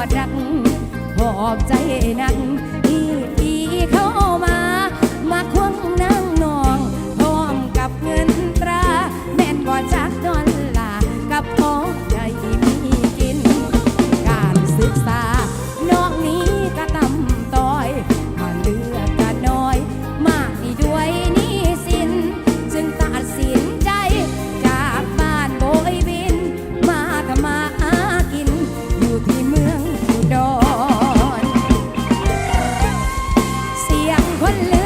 อดรักหอบใจนักที่ ¿Cuál es?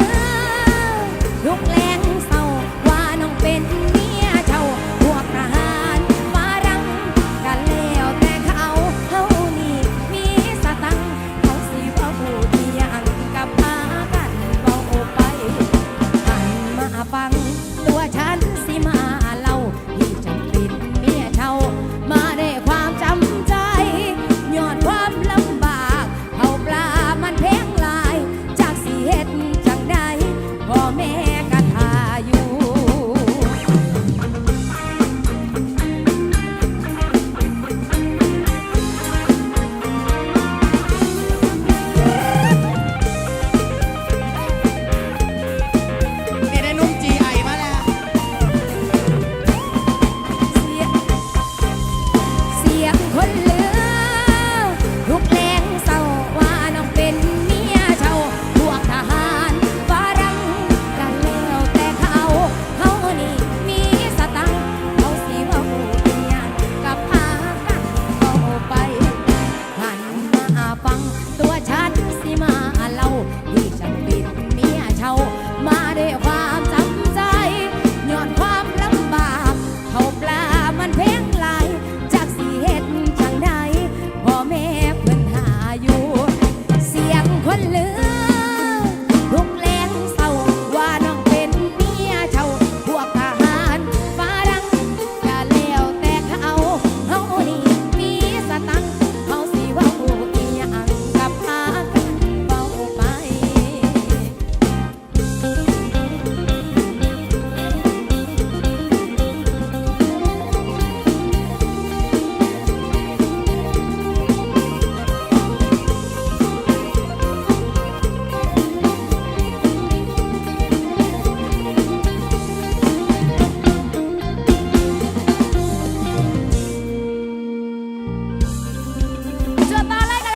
ฟังตัวฉันสิมา